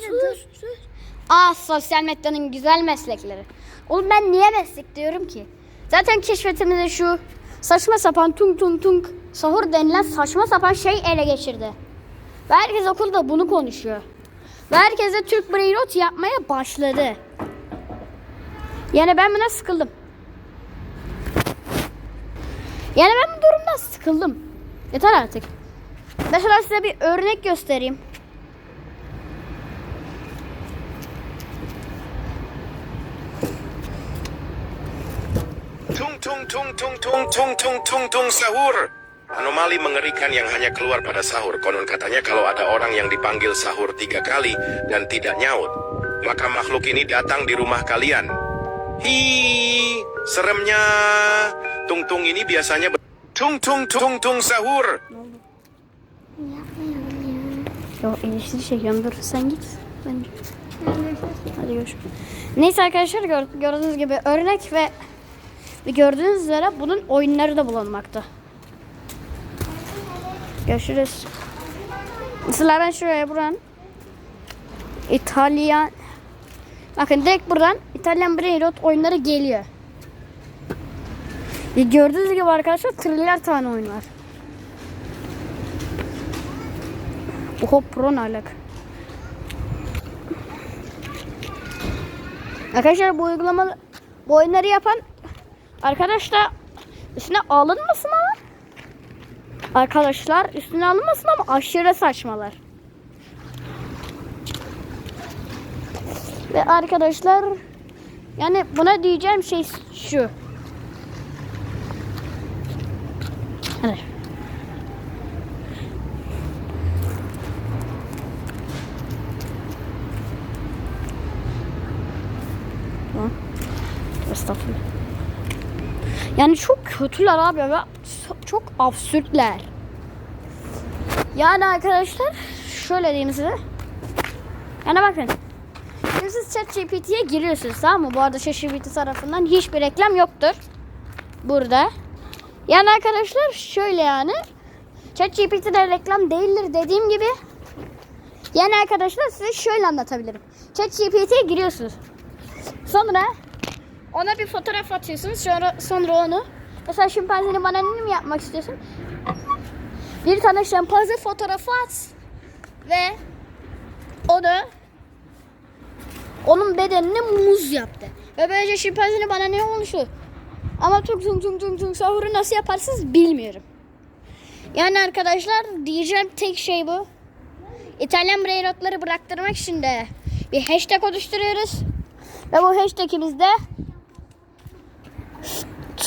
Sus. Ah sosyal medyanın güzel meslekleri. Oğlum ben niye meslek diyorum ki? Zaten keşfetimizde şu saçma sapan tung tung tung sahur denilen saçma sapan şey ele geçirdi. Ve herkes okulda bunu konuşuyor. Ve herkes de Türk Brainrot yapmaya başladı. Yani ben buna sıkıldım. Yani ben bu durumdan sıkıldım. Yeter artık. Mesela size bir örnek göstereyim. Tung tung tung tung tung tung tung tung tung sahur. Anomali mengerikan yang hanya keluar pada sahur. Konon katanya kalau ada orang yang dipanggil sahur tiga kali dan tidak nyaut, maka makhluk ini datang di rumah kalian. Hi, seremnya. Tung tung ini biasanya tung tung tung tung sahur. Ben... Hadi görüşürüz. Neyse arkadaşlar gör- gördüğünüz gibi örnek ve ve gördüğünüz üzere bunun oyunları da bulunmakta. Görüşürüz. Mesela ben şuraya buradan İtalyan Bakın direkt buradan İtalyan Brain Rot oyunları geliyor. Ve gördüğünüz gibi arkadaşlar trilyar tane oyun var. Oho pro ne alaka? Arkadaşlar bu uygulama bu oyunları yapan arkadaş da üstüne alınmasın ama arkadaşlar üstüne alınmasın ama aşırı saçmalar. Ve arkadaşlar yani buna diyeceğim şey şu. Hadi. Estağfurullah. Yani çok kötüler abi ve çok absürtler. Yani arkadaşlar şöyle diyeyim size. Yani bakın. Şimdi siz ChatGPT'ye giriyorsunuz tamam mı? Bu arada ChatGPT tarafından hiçbir reklam yoktur. Burada. Yani arkadaşlar şöyle yani. ChatGPT'de reklam değildir dediğim gibi. Yani arkadaşlar size şöyle anlatabilirim. ChatGPT'ye giriyorsunuz. Sonra ona bir fotoğraf atıyorsunuz. Sonra, sonra onu mesela şempanzenin bananını mı yapmak istiyorsun? Bir tane şempanze fotoğrafı at ve onu onun bedenini muz yaptı. Ve böylece şempanzenin bananı oluştu. Ama tung tung tung tung tung sahuru nasıl yaparsınız bilmiyorum. Yani arkadaşlar diyeceğim tek şey bu. İtalyan brainrotları bıraktırmak için de bir hashtag oluşturuyoruz. Ve bu hashtagimizde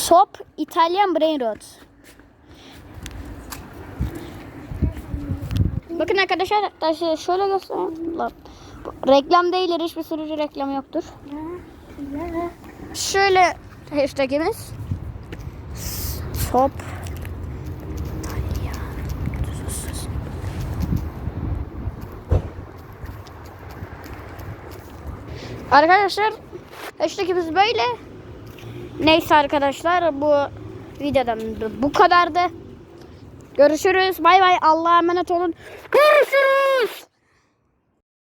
Top İtalyan Brain Rot. Bakın arkadaşlar size şöyle göstereyim. Reklam değildir. Hiçbir sürücü reklamı yoktur. Şöyle hashtagimiz. İtalyan. Arkadaşlar hashtagimiz böyle. Neyse arkadaşlar bu videodan da bu kadardı. Görüşürüz. Bay bay. Allah'a emanet olun. Görüşürüz.